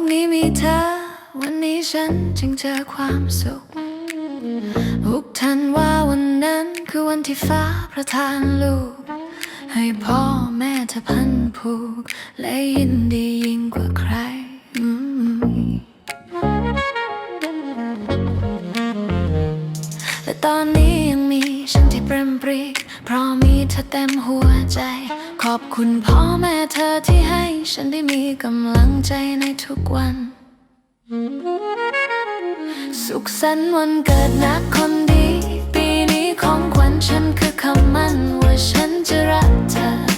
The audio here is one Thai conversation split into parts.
กนี้มีเธอ วันนี้ฉันจึงเจอความสุขหุกทันว่าวันนั้นคือวันที่ฟ้าประทานลูก ให้พ่อแม่เธอพันผูก และยินดียิ่งกว่าใครและตอนนี้ยังมีฉันที่เปรมปรี เพราะมีเธอเต็มหัวใจ ขอบคุณพ่อแม่เธอที่ให้ ฉันได้มีกำลังใจในทุกวัน สุขสันต์วันเกิดนะคนดี ปีนี้ของขวัญฉันคือคำมั่นว่าฉันจะรักเธอ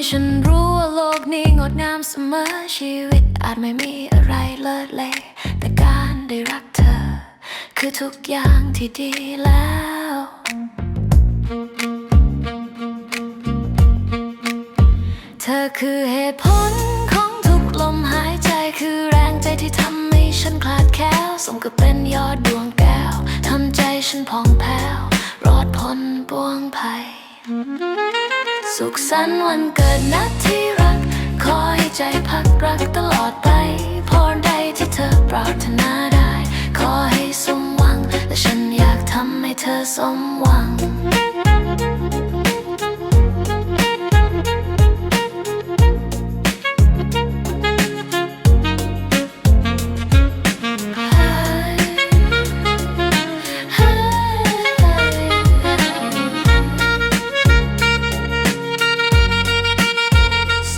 ให้ฉันรู้ว่าโลกนี้งดงามเสมอชีวิตอาจไม่มีอะไรเลิศเลอแต่การได้รักเธอ คือทุกอย่างที่ดีแล้วเธอคือเหตุผลของทุกลมหายใจคือแรงใจที่ทำให้ฉันคลาดแคล้วสมกับเป็นยอดดวงแก้วทำใจฉันผ่องแผ้ว รอดพ้นปวงภัย สุขสันต์วันเกิดนัดที่รัก ขอให้ใจพักรักตลอดไปพรใดที่เธอปรารถนา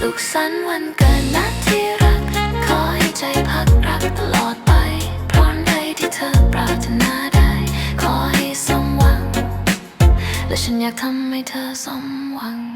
สุขสันต์วันเกิดนัดที่รัก ขอให้ใจพักรักตลอดไป พร้อมใดที่เธอปรารถนาได้ ขอให้สมหวัง และฉันอยากทำให้เธอสมหวัง